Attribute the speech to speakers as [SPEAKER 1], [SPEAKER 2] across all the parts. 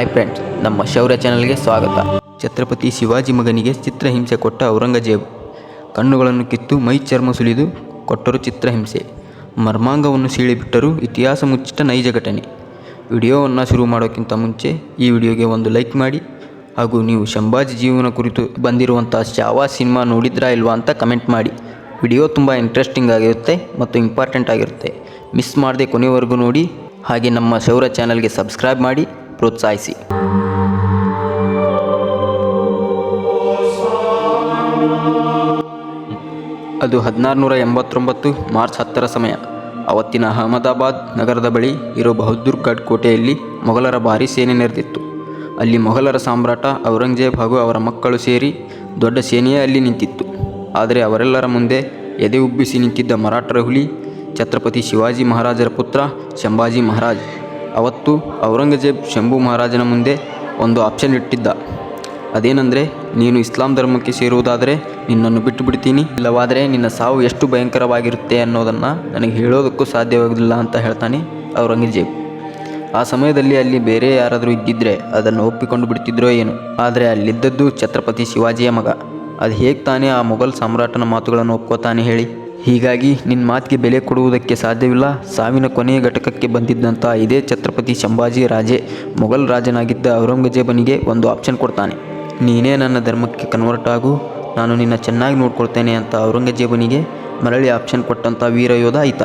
[SPEAKER 1] Hi friends ನಮ್ಮ ಶೌರ್ಯ ಚಾನಲ್ಗೆ ಸ್ವಾಗತ. ಛತ್ರಪತಿ ಶಿವಾಜಿ ಮಗನಿಗೆ ಚಿತ್ರಹಿಂಸೆ ಕೊಟ್ಟ ಔರಂಗಜೇಬ್. ಕಣ್ಣುಗಳನ್ನು ಕಿತ್ತು ಮೈ ಚರ್ಮ ಸುಲಿದು ಕೊಟ್ಟರು ಚಿತ್ರಹಿಂಸೆ. ಮರ್ಮಾಂಗವನ್ನು ಸೀಳಿಬಿಟ್ಟರು ಇತಿಹಾಸ ಮುಚ್ಚಿಟ್ಟ ನೈಜ ಘಟನೆ. ವಿಡಿಯೋವನ್ನು ಶುರು ಮಾಡೋಕ್ಕಿಂತ ಮುಂಚೆ ಈ ವಿಡಿಯೋಗೆ ಒಂದು ಲೈಕ್ ಮಾಡಿ ಹಾಗೂ ನೀವು ಶಂಭಾಜಿ ಜೀವನ ಕುರಿತು ಬಂದಿರುವಂಥ ಶಾವಾ ಸಿನಿಮಾ ನೋಡಿದ್ರಾ ಇಲ್ವಾ ಅಂತ ಕಮೆಂಟ್ ಮಾಡಿ. ವಿಡಿಯೋ ತುಂಬ ಇಂಟ್ರೆಸ್ಟಿಂಗ್ ಆಗಿರುತ್ತೆ ಮತ್ತು ಇಂಪಾರ್ಟೆಂಟ್ ಆಗಿರುತ್ತೆ. ಮಿಸ್ ಮಾಡದೆ ಕೊನೆವರೆಗೂ ನೋಡಿ. ಹಾಗೆ ನಮ್ಮ ಶೌರ್ಯ ಚಾನಲ್ಗೆ ಸಬ್ಸ್ಕ್ರೈಬ್ ಮಾಡಿ. ಪ್ರೋತ್ಸಾಹಿಸಿ. ಅದು ಹದಿನಾರುನೂರ ಎಂಬತ್ತೊಂಬತ್ತು ಮಾರ್ಚ್ ಹತ್ತರ ಸಮಯ. ಅವತ್ತಿನ ಅಹಮದಾಬಾದ್ ನಗರದ ಬಳಿ ಇರೋ ಬಹದ್ದೂರ್ಗಢ್ ಕೋಟೆಯಲ್ಲಿ ಮೊಘಲರ ಭಾರೀ ಸೇನೆ ನೆರೆದಿತ್ತು. ಅಲ್ಲಿ ಮೊಘಲರ ಸಾಮ್ರಾಟ ಔರಂಗಜೇಬ್ ಹಾಗೂ ಅವರ ಮಕ್ಕಳು ಸೇರಿ ದೊಡ್ಡ ಸೇನೆಯೇ ಅಲ್ಲಿ ನಿಂತಿತ್ತು. ಆದರೆ ಅವರೆಲ್ಲರ ಮುಂದೆ ಎದೆ ಉಬ್ಬಿಸಿ ನಿಂತಿದ್ದ ಮರಾಠರ ಹುಲಿ ಛತ್ರಪತಿ ಶಿವಾಜಿ ಮಹಾರಾಜರ ಪುತ್ರ ಶಂಭಾಜಿ ಮಹಾರಾಜ್ ಅವತ್ತು ಔರಂಗಜೇಬ್ ಶಂಭು ಮಹಾರಾಜನ ಮುಂದೆ ಒಂದು ಆಪ್ಷನ್ ಇಟ್ಟಿದ್ದ. ಅದೇನೆಂದರೆ, ನೀನು ಇಸ್ಲಾಂ ಧರ್ಮಕ್ಕೆ ಸೇರುವುದಾದರೆ ನಿನ್ನನ್ನು ಬಿಟ್ಟು ಬಿಡ್ತೀನಿ. ಇಲ್ಲವಾದರೆ ನಿನ್ನ ಸಾವು ಎಷ್ಟು ಭಯಂಕರವಾಗಿರುತ್ತೆ ಅನ್ನೋದನ್ನು ನನಗೆ ಹೇಳೋದಕ್ಕೂ ಸಾಧ್ಯವಾಗುವುದಿಲ್ಲ ಅಂತ ಹೇಳ್ತಾನೆ ಔರಂಗಜೇಬ್. ಆ ಸಮಯದಲ್ಲಿ ಅಲ್ಲಿ ಬೇರೆ ಯಾರಾದರೂ ಇದ್ದಿದ್ರೆ ಅದನ್ನು ಒಪ್ಪಿಕೊಂಡು ಬಿಡ್ತಿದ್ರೋ ಏನು. ಆದರೆ ಅಲ್ಲಿದ್ದದ್ದು ಛತ್ರಪತಿ ಶಿವಾಜಿಯ ಮಗ. ಅದು ಹೇಗೆ ತಾನೇ ಆ ಮೊಘಲ್ ಸಾಮ್ರಾಟನ ಮಾತುಗಳನ್ನು ಒಪ್ಕೋತಾನೆ ಹೇಳಿ. ಹೀಗಾಗಿ ನಿನ್ನ ಮಾತಿಗೆ ಬೆಲೆ ಕೊಡುವುದಕ್ಕೆ ಸಾಧ್ಯವಿಲ್ಲ. ಸಾವಿನ ಕೊನೆಯ ಘಟಕಕ್ಕೆ ಬಂದಿದ್ದಂಥ ಇದೇ ಛತ್ರಪತಿ ಸಂಭಾಜಿ ರಾಜೇ ಮೊಘಲ್ ರಾಜನಾಗಿದ್ದ ಔರಂಗಜೇಬನಿಗೆ ಒಂದು ಆಪ್ಷನ್ ಕೊಡ್ತಾನೆ. ನೀನೇ ನನ್ನ ಧರ್ಮಕ್ಕೆ ಕನ್ವರ್ಟ್ ಆಗು. ನಾನು ನಿನ್ನ ಚೆನ್ನಾಗಿ ನೋಡ್ಕೊಳ್ತೇನೆ ಅಂತ ಔರಂಗಜೇಬನಿಗೆ ಮರಳಿ ಆಪ್ಷನ್ ಕೊಟ್ಟಂಥ ವೀರಯೋಧ ಆಯಿತ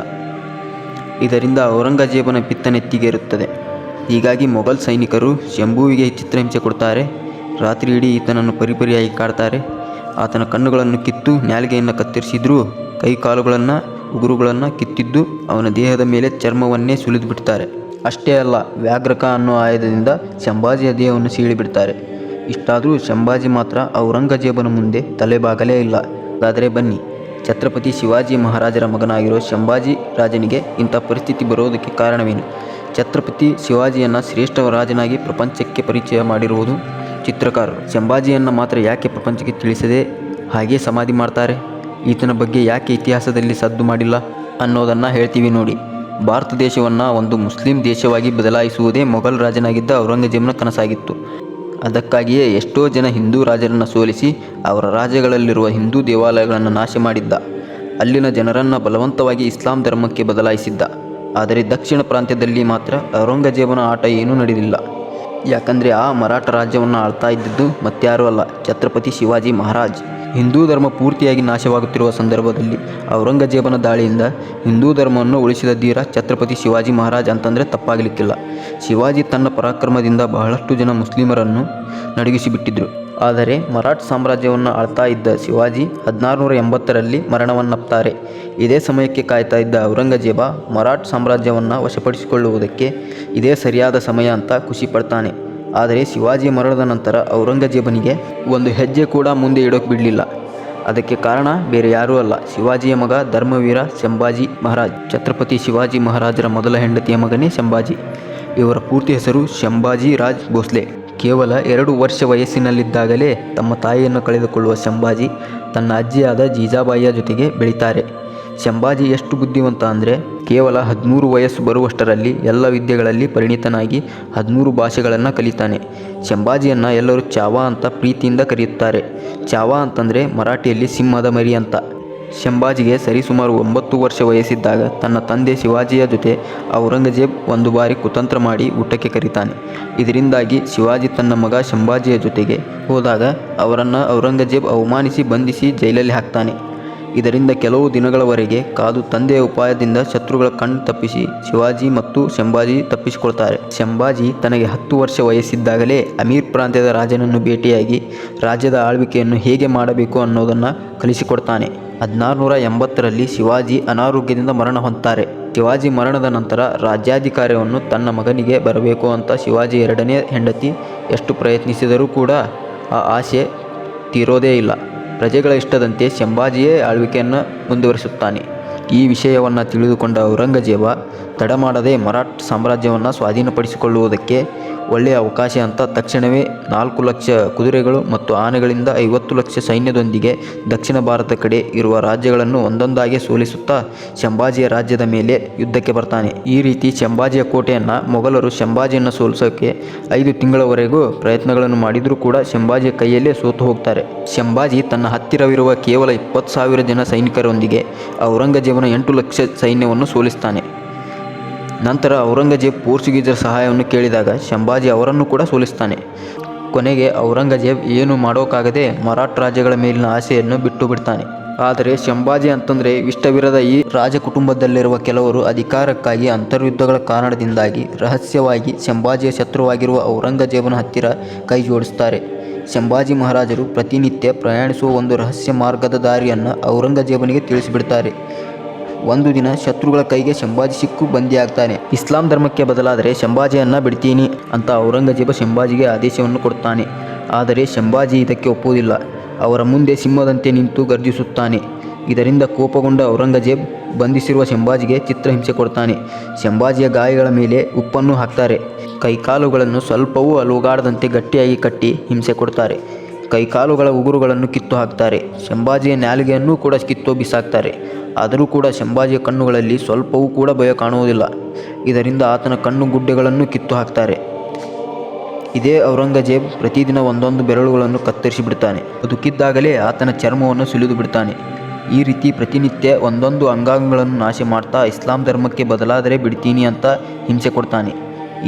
[SPEAKER 1] ಇದರಿಂದ ಔರಂಗಜೇಬನ ಪಿತ್ತ ನೆತ್ತಿಗೇರುತ್ತದೆ ಹೀಗಾಗಿ ಮೊಘಲ್ ಸೈನಿಕರು ಶಂಭುವಿಗೆ ಚಿತ್ರಹಿಂಸೆ ಕೊಡ್ತಾರೆ. ರಾತ್ರಿ ಇಡೀ ಈತನನ್ನು ಪರಿಪರಿಯಾಗಿ ಕಾಡ್ತಾರೆ. ಆತನ ಕಣ್ಣುಗಳನ್ನು ಕಿತ್ತು ನ್ಯಾಲಿಗೆಯನ್ನು ಕತ್ತರಿಸಿದ್ರೂ ಕೈ ಕಾಲುಗಳನ್ನು ಉಗುರುಗಳನ್ನು ಕಿತ್ತಿದ್ದು ಅವನ ದೇಹದ ಮೇಲೆ ಚರ್ಮವನ್ನೇ ಸುಲಿದು ಬಿಡ್ತಾರೆ ಅಷ್ಟೇ ಅಲ್ಲ, ವ್ಯಾಘ್ರಕ ಅನ್ನೋ ಆಯುಧದಿಂದ ಸಂಭಾಜಿಯ ದೇಹವನ್ನು ಸೀಳಿಬಿಡ್ತಾರೆ. ಇಷ್ಟಾದರೂ ಸಂಭಾಜಿ ಮಾತ್ರ ಔರಂಗಜೇಬನ ಮುಂದೆ ತಲೆಬಾಗಲೇ ಇಲ್ಲ. ಹಾಗಾದರೆ ಬನ್ನಿ, ಛತ್ರಪತಿ ಶಿವಾಜಿ ಮಹಾರಾಜರ ಮಗನಾಗಿರೋ ಸಂಭಾಜಿ ರಾಜನಿಗೆ ಇಂಥ ಪರಿಸ್ಥಿತಿ ಬರೋದಕ್ಕೆ ಕಾರಣವೇನು? ಛತ್ರಪತಿ ಶಿವಾಜಿಯನ್ನು ಶ್ರೇಷ್ಠ ರಾಜನಾಗಿ ಪ್ರಪಂಚಕ್ಕೆ ಪರಿಚಯ ಮಾಡಿರುವುದು ಚಿತ್ರಕಾರರು. ಸಂಭಾಜಿಯನ್ನು ಮಾತ್ರ ಯಾಕೆ ಪ್ರಪಂಚಕ್ಕೆ ತಿಳಿಸದೆ ಹಾಗೆ ಸಮಾಧಿ ಮಾಡ್ತಾರೆ? ಈತನ ಬಗ್ಗೆ ಯಾಕೆ ಇತಿಹಾಸದಲ್ಲಿ ಸದ್ದು ಮಾಡಿಲ್ಲ ಅನ್ನೋದನ್ನು ಹೇಳ್ತೀವಿ ನೋಡಿ. ಭಾರತ ದೇಶವನ್ನು ಒಂದು ಮುಸ್ಲಿಂ ದೇಶವಾಗಿ ಬದಲಾಯಿಸುವುದೇ ಮೊಘಲ್ ರಾಜನಾಗಿದ್ದ ಔರಂಗಜೇಬನ ಕನಸಾಗಿತ್ತು. ಅದಕ್ಕಾಗಿಯೇ ಎಷ್ಟೋ ಜನ ಹಿಂದೂ ರಾಜರನ್ನು ಸೋಲಿಸಿ ಅವರ ರಾಜ್ಯಗಳಲ್ಲಿರುವ ಹಿಂದೂ ದೇವಾಲಯಗಳನ್ನು ನಾಶ ಮಾಡಿದ್ದ. ಅಲ್ಲಿನ ಜನರನ್ನು ಬಲವಂತವಾಗಿ ಇಸ್ಲಾಂ ಧರ್ಮಕ್ಕೆ ಬದಲಾಯಿಸಿದ್ದ. ಆದರೆ ದಕ್ಷಿಣ ಪ್ರಾಂತ್ಯದಲ್ಲಿ ಮಾತ್ರ ಔರಂಗಜೇಬನ ಆಟ ಏನೂ ನಡೆದಿಲ್ಲ. ಯಾಕಂದರೆ ಆ ಮರಾಠ ರಾಜ್ಯವನ್ನು ಆಳ್ತಾ ಇದ್ದಿದ್ದು ಮತ್ಯಾರೂ ಅಲ್ಲ, ಛತ್ರಪತಿ ಶಿವಾಜಿ ಮಹಾರಾಜ್. ಹಿಂದೂ ಧರ್ಮ ಪೂರ್ತಿಯಾಗಿ ನಾಶವಾಗುತ್ತಿರುವ ಸಂದರ್ಭದಲ್ಲಿ ಔರಂಗಜೇಬನ ದಾಳಿಯಿಂದ ಹಿಂದೂ ಧರ್ಮವನ್ನು ಉಳಿಸಿದ ಧೀರ ಛತ್ರಪತಿ ಶಿವಾಜಿ ಮಹಾರಾಜ್ ಅಂತಂದರೆ ತಪ್ಪಾಗಲಿಕ್ಕಿಲ್ಲ. ಶಿವಾಜಿ ತನ್ನ ಪರಾಕ್ರಮದಿಂದ ಬಹಳಷ್ಟು ಜನ ಮುಸ್ಲಿಮರನ್ನು ನಡುಗಿಸಿಬಿಟ್ಟಿದ್ದರು ಆದರೆ ಮರಾಠ ಸಾಮ್ರಾಜ್ಯವನ್ನು ಆಳ್ತಾ ಇದ್ದ ಶಿವಾಜಿ ಹದಿನಾರುನೂರ ಎಂಬತ್ತರಲ್ಲಿ ಮರಣವನ್ನಪ್ತಾರೆ. ಇದೇ ಸಮಯಕ್ಕೆ ಕಾಯ್ತಾ ಇದ್ದ ಔರಂಗಜೇಬ ಮರಾಠ ಸಾಮ್ರಾಜ್ಯವನ್ನು ವಶಪಡಿಸಿಕೊಳ್ಳುವುದಕ್ಕೆ ಇದೇ ಸರಿಯಾದ ಸಮಯ ಅಂತ ಖುಷಿ ಪಡ್ತಾನೆ. ಆದರೆ ಶಿವಾಜಿ ಮರಣದ ನಂತರ ಔರಂಗಜೇಬನಿಗೆ ಒಂದು ಹೆಜ್ಜೆ ಕೂಡ ಮುಂದೆ ಇಡೋಕೆ ಬಿಡಲಿಲ್ಲ. ಅದಕ್ಕೆ ಕಾರಣ ಬೇರೆ ಯಾರೂ ಅಲ್ಲ. ಶಿವಾಜಿಯ ಮಗ ಧರ್ಮವೀರ ಶಂಭಾಜಿ ಮಹಾರಾಜ್, ಛತ್ರಪತಿ ಶಿವಾಜಿ ಮಹಾರಾಜರ ಮೊದಲ ಹೆಂಡತಿಯ ಮಗನೇ ಶಂಭಾಜಿ. ಇವರ ಪೂರ್ತಿ ಹೆಸರು ಶಂಭಾಜಿ ರಾಜ್ ಭೋಸ್ಲೆ. ಕೇವಲ ಎರಡು ವರ್ಷ ವಯಸ್ಸಿನಲ್ಲಿದ್ದಾಗಲೇ ತಮ್ಮ ತಾಯಿಯನ್ನು ಕಳೆದುಕೊಳ್ಳುವ ಶಂಭಾಜಿ ತನ್ನ ಅಜ್ಜಿಯಾದ ಜೀಜಾಬಾಯಿಯ ಜೊತೆಗೆ ಬೆಳೀತಾರೆ. ಶಂಭಾಜಿ ಎಷ್ಟು ಬುದ್ಧಿವಂತ ಅಂದರೆ ಕೇವಲ ಹದಿಮೂರು ವಯಸ್ಸು ಬರುವಷ್ಟರಲ್ಲಿ ಎಲ್ಲ ವಿದ್ಯೆಗಳಲ್ಲಿ ಪರಿಣಿತನಾಗಿ ಹದಿಮೂರು ಭಾಷೆಗಳನ್ನು ಕಲಿತಾನೆ. ಶಂಭಾಜಿಯನ್ನು ಎಲ್ಲರೂ ಚಾವಾ ಅಂತ ಪ್ರೀತಿಯಿಂದ ಕರೆಯುತ್ತಾರೆ. ಚಾವಾ ಅಂತಂದರೆ ಮರಾಠಿಯಲ್ಲಿ ಸಿಂಹದ ಮರಿ ಅಂತ. ಶಂಭಾಜಿಗೆ ಸರಿಸುಮಾರು ಒಂಬತ್ತು ವರ್ಷ ವಯಸ್ಸಿದ್ದಾಗ ತನ್ನ ತಂದೆ ಶಿವಾಜಿಯ ಜೊತೆ ಔರಂಗಜೇಬ್ ಒಂದು ಬಾರಿ ಕುತಂತ್ರ ಮಾಡಿ ಊಟಕ್ಕೆ ಕರೀತಾನೆ. ಇದರಿಂದಾಗಿ ಶಿವಾಜಿ ತನ್ನ ಮಗ ಶಂಭಾಜಿಯ ಜೊತೆಗೆ ಹೋದಾಗ ಅವರನ್ನು ಔರಂಗಜೇಬ್ ಅವಮಾನಿಸಿ ಬಂಧಿಸಿ ಜೈಲಲ್ಲಿ ಹಾಕ್ತಾನೆ. ಇದರಿಂದ ಕೆಲವು ದಿನಗಳವರೆಗೆ ಕಾದು ತಂದೆಯ ಉಪಾಯದಿಂದ ಶತ್ರುಗಳ ಕಣ್ಣು ತಪ್ಪಿಸಿ ಶಿವಾಜಿ ಮತ್ತು ಶಂಭಾಜಿ ತಪ್ಪಿಸಿಕೊಳ್ತಾರೆ. ಶಂಭಾಜಿ ತನಗೆ ಹತ್ತು ವರ್ಷ ವಯಸ್ಸಿದ್ದಾಗಲೇ ಅಮೀರ್ ಪ್ರಾಂತ್ಯದ ರಾಜನನ್ನು ಭೇಟಿಯಾಗಿ ರಾಜ್ಯದ ಆಳ್ವಿಕೆಯನ್ನು ಹೇಗೆ ಮಾಡಬೇಕು ಅನ್ನೋದನ್ನು ಕಲಿಸಿಕೊಡ್ತಾನೆ. ಹದಿನಾರುನೂರ ಎಂಬತ್ತರಲ್ಲಿ ಶಿವಾಜಿ ಅನಾರೋಗ್ಯದಿಂದ ಮರಣ ಹೊಂದ್ತಾರೆ. ಶಿವಾಜಿ ಮರಣದ ನಂತರ ರಾಜ್ಯಾಧಿಕಾರವನ್ನು ತನ್ನ ಮಗನಿಗೆ ಬರಬೇಕು ಅಂತ ಶಿವಾಜಿ ಎರಡನೇ ಹೆಂಡತಿ ಎಷ್ಟು ಪ್ರಯತ್ನಿಸಿದರೂ ಕೂಡ ಆ ಆಸೆ ತೀರೋದೇ ಇಲ್ಲ. ಪ್ರಜೆಗಳ ಇಷ್ಟದಂತೆ ಶಂಭಾಜಿಯೇ ಆಳ್ವಿಕೆಯನ್ನು ಮುಂದುವರಿಸುತ್ತಾನೆ. ಈ ವಿಷಯವನ್ನು ತಿಳಿದುಕೊಂಡ ಔರಂಗಜೇಬ ತಡಮಾಡದೆ ಮರಾಠ ಸಾಮ್ರಾಜ್ಯವನ್ನು ಸ್ವಾಧೀನಪಡಿಸಿಕೊಳ್ಳುವುದಕ್ಕೆ ಒಳ್ಳೆಯ ಅವಕಾಶ ಅಂತ ತಕ್ಷಣವೇ ನಾಲ್ಕು ಲಕ್ಷ ಕುದುರೆಗಳು ಮತ್ತು ಆನೆಗಳಿಂದ ಐವತ್ತು ಲಕ್ಷ ಸೈನ್ಯದೊಂದಿಗೆ ದಕ್ಷಿಣ ಭಾರತ ಕಡೆ ಇರುವ ರಾಜ್ಯಗಳನ್ನು ಒಂದೊಂದಾಗಿ ಸೋಲಿಸುತ್ತಾ ಶಂಭಾಜಿಯ ರಾಜ್ಯದ ಮೇಲೆ ಯುದ್ಧಕ್ಕೆ ಬರ್ತಾನೆ. ಈ ರೀತಿ ಶಂಭಾಜಿಯ ಕೋಟೆಯನ್ನು ಮೊಘಲರು ಶಂಭಾಜಿಯನ್ನು ಸೋಲಿಸೋಕೆ ಐದು ತಿಂಗಳವರೆಗೂ ಪ್ರಯತ್ನಗಳನ್ನು ಮಾಡಿದರೂ ಕೂಡ ಶಂಭಾಜಿಯ ಕೈಯಲ್ಲೇ ಸೋತು ಹೋಗ್ತಾರೆ. ಶಂಭಾಜಿ ತನ್ನ ಹತ್ತಿರವಿರುವ ಕೇವಲ ಇಪ್ಪತ್ತು ಸಾವಿರ ಜನ ಸೈನಿಕರೊಂದಿಗೆ ಔರಂಗಜೇಬನ ಎಂಟು ಲಕ್ಷ ಸೈನ್ಯವನ್ನು ಸೋಲಿಸ್ತಾನೆ. ನಂತರ ಔರಂಗಜೇಬ್ ಪೋರ್ಚುಗೀಸರ ಸಹಾಯವನ್ನು ಕೇಳಿದಾಗ ಶಂಭಾಜಿ ಅವರನ್ನು ಕೂಡ ಸೋಲಿಸ್ತಾನೆ. ಕೊನೆಗೆ ಔರಂಗಜೇಬ್ ಏನು ಮಾಡೋಕ್ಕಾಗದೆ ಮರಾಠ ರಾಜ್ಯಗಳ ಮೇಲಿನ ಆಸೆಯನ್ನು ಬಿಟ್ಟು ಬಿಡ್ತಾನೆ ಆದರೆ ಶಂಭಾಜಿ ಅಂತಂದರೆ ಇಷ್ಟವಿರದ ಈ ರಾಜಕುಟುಂಬದಲ್ಲಿರುವ ಕೆಲವರು ಅಧಿಕಾರಕ್ಕಾಗಿ ಅಂತರ್ಯುದ್ಧಗಳ ಕಾರಣದಿಂದಾಗಿ ರಹಸ್ಯವಾಗಿ ಶಂಭಾಜಿಯ ಶತ್ರುವಾಗಿರುವ ಔರಂಗಜೇಬನ ಹತ್ತಿರ ಕೈ ಜೋಡಿಸ್ತಾರೆ. ಶಂಭಾಜಿ ಮಹಾರಾಜರು ಪ್ರತಿನಿತ್ಯ ಪ್ರಯಾಣಿಸುವ ಒಂದು ರಹಸ್ಯ ಮಾರ್ಗದ ದಾರಿಯನ್ನು ಔರಂಗಜೇಬನಿಗೆ ತಿಳಿಸಿಬಿಡ್ತಾರೆ. ಒಂದು ದಿನ ಶತ್ರುಗಳ ಕೈಗೆ ಶಂಭಾಜಿ ಸಿಕ್ಕು ಬಂದಿಯಾಗ್ತಾನೆ ಇಸ್ಲಾಂ ಧರ್ಮಕ್ಕೆ ಬದಲಾದರೆ ಶಂಭಾಜಿಯನ್ನ ಬಿಡ್ತೀನಿ ಅಂತ ಔರಂಗಜೇಬ ಶಂಭಾಜಿಗೆ ಆದೇಶವನ್ನು ಕೊಡ್ತಾನೆ. ಆದರೆ ಶಂಭಾಜಿ ಇದಕ್ಕೆ ಒಪ್ಪುವುದಿಲ್ಲ. ಅವರ ಮುಂದೆ ಸಿಂಹದಂತೆ ನಿಂತು ಗರ್ಜಿಸುತ್ತಾನೆ. ಇದರಿಂದ ಕೋಪಗೊಂಡ ಔರಂಗಜೇಬ್ ಬಂಧಿಸಿರುವ ಶಂಭಾಜಿಗೆ ಚಿತ್ರಹಿಂಸೆ ಕೊಡ್ತಾನೆ. ಶಂಭಾಜಿಯ ಗಾಯಗಳ ಮೇಲೆ ಉಪ್ಪನ್ನು ಹಾಕ್ತಾರೆ. ಕೈಕಾಲುಗಳನ್ನು ಸ್ವಲ್ಪವೂ ಅಲುಗಾಡದಂತೆ ಗಟ್ಟಿಯಾಗಿ ಕಟ್ಟಿ ಹಿಂಸೆ ಕೊಡ್ತಾರೆ. ಕೈಕಾಲುಗಳ ಉಗುರುಗಳನ್ನು ಕಿತ್ತು ಹಾಕ್ತಾರೆ. ಶಂಭಾಜಿಯ ನಾಲಿಗೆಯನ್ನೂ ಕೂಡ ಕಿತ್ತು ಬಿಸಾಕ್ತಾರೆ. ಆದರೂ ಕೂಡ ಶಂಭಾಜಿಯ ಕಣ್ಣುಗಳಲ್ಲಿ ಸ್ವಲ್ಪವೂ ಕೂಡ ಭಯ ಕಾಣುವುದಿಲ್ಲ. ಇದರಿಂದ ಆತನ ಕಣ್ಣು ಗುಡ್ಡೆಗಳನ್ನು ಕಿತ್ತು ಹಾಕ್ತಾರೆ. ಇದೇ ಔರಂಗಜೇಬ್ ಪ್ರತಿದಿನ ಒಂದೊಂದು ಬೆರಳುಗಳನ್ನು ಕತ್ತರಿಸಿ ಬಿಡ್ತಾನೆ. ಬದುಕಿದ್ದಾಗಲೇ ಆತನ ಚರ್ಮವನ್ನು ಸುಲಿದು ಬಿಡ್ತಾನೆ. ಈ ರೀತಿ ಪ್ರತಿನಿತ್ಯ ಒಂದೊಂದು ಅಂಗಾಂಗಗಳನ್ನು ನಾಶ ಮಾಡ್ತಾ ಇಸ್ಲಾಂ ಧರ್ಮಕ್ಕೆ ಬದಲಾದರೆ ಬಿಡ್ತೀನಿ ಅಂತ ಹಿಂಸೆ ಕೊಡ್ತಾನೆ.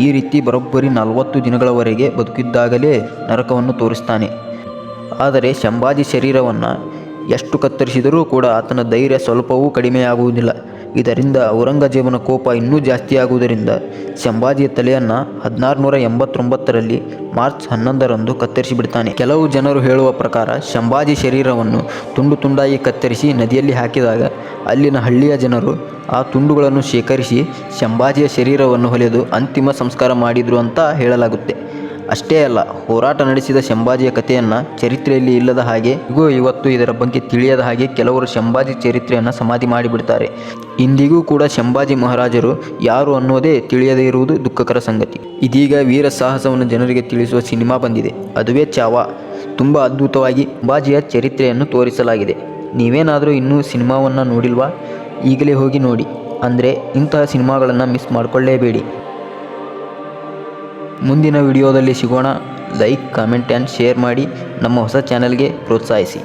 [SPEAKER 1] ಈ ರೀತಿ ಬರೋಬ್ಬರಿ ನಲವತ್ತು ದಿನಗಳವರೆಗೆ ಬದುಕಿದ್ದಾಗಲೇ ನರಕವನ್ನು ತೋರಿಸ್ತಾನೆ. ಆದರೆ ಶಂಭಾಜಿ ಶರೀರವನ್ನು ಎಷ್ಟು ಕತ್ತರಿಸಿದರೂ ಕೂಡ ಆತನ ಧೈರ್ಯ ಸ್ವಲ್ಪವೂ ಕಡಿಮೆಯಾಗುವುದಿಲ್ಲ. ಇದರಿಂದ ಔರಂಗಜೇಬನ ಕೋಪ ಇನ್ನೂ ಜಾಸ್ತಿಯಾಗುವುದರಿಂದ ಶಂಭಾಜಿಯ ತಲೆಯನ್ನು ಹದಿನಾರು ನೂರ ಎಂಬತ್ತೊಂಬತ್ತರಲ್ಲಿ ಮಾರ್ಚ್ ಹನ್ನೊಂದರಂದು ಕತ್ತರಿಸಿಬಿಡ್ತಾನೆ. ಕೆಲವು ಜನರು ಹೇಳುವ ಪ್ರಕಾರ ಶಂಭಾಜಿ ಶರೀರವನ್ನು ತುಂಡು ತುಂಡಾಗಿ ಕತ್ತರಿಸಿ ನದಿಯಲ್ಲಿ ಹಾಕಿದಾಗ ಅಲ್ಲಿನ ಹಳ್ಳಿಯ ಜನರು ಆ ತುಂಡುಗಳನ್ನು ಶೇಖರಿಸಿ ಶಂಭಾಜಿಯ ಶರೀರವನ್ನು ಹೊಲೆದು ಅಂತಿಮ ಸಂಸ್ಕಾರ ಮಾಡಿದರು ಅಂತ ಹೇಳಲಾಗುತ್ತೆ. ಅಷ್ಟೇ ಅಲ್ಲ, ಹೋರಾಟ ನಡೆಸಿದ ಶಂಭಾಜಿಯ ಕಥೆಯನ್ನು ಚರಿತ್ರೆಯಲ್ಲಿ ಇಲ್ಲದ ಹಾಗೆ, ಇಗೂ ಇವತ್ತು ಇದರ ಬಗ್ಗೆ ತಿಳಿಯದ ಹಾಗೆ ಕೆಲವರು ಶಂಭಾಜಿ ಚರಿತ್ರೆಯನ್ನು ಸಮಾಧಿ ಮಾಡಿಬಿಡ್ತಾರೆ. ಇಂದಿಗೂ ಕೂಡ ಶಂಭಾಜಿ ಮಹಾರಾಜರು ಯಾರು ಅನ್ನೋದೇ ತಿಳಿಯದೇ ಇರುವುದು ದುಃಖಕರ ಸಂಗತಿ. ಇದೀಗ ವೀರ ಸಾಹಸವನ್ನು ಜನರಿಗೆ ತಿಳಿಸುವ ಸಿನಿಮಾ ಬಂದಿದೆ. ಅದುವೇ ಚಾವಾ. ತುಂಬ ಅದ್ಭುತವಾಗಿ ಬಾಜಿಯ ಚರಿತ್ರೆಯನ್ನು ತೋರಿಸಲಾಗಿದೆ. ನೀವೇನಾದರೂ ಇನ್ನೂ ಸಿನಿಮಾವನ್ನು ನೋಡಿಲ್ವಾ? ಈಗಲೇ ಹೋಗಿ ನೋಡಿ. ಅಂದರೆ ಇಂತಹ ಸಿನಿಮಾಗಳನ್ನು ಮಿಸ್ ಮಾಡಿಕೊಳ್ಳೇಬೇಡಿ. ಮುಂದಿನ ವಿಡಿಯೋದಲ್ಲಿ ಸಿಗೋಣ. ಲೈಕ್ ಕಾಮೆಂಟ್ ಆ್ಯಂಡ್ ಶೇರ್ ಮಾಡಿ ನಮ್ಮ ಹೊಸ ಚಾನಲ್ಗೆ ಪ್ರೋತ್ಸಾಹಿಸಿ.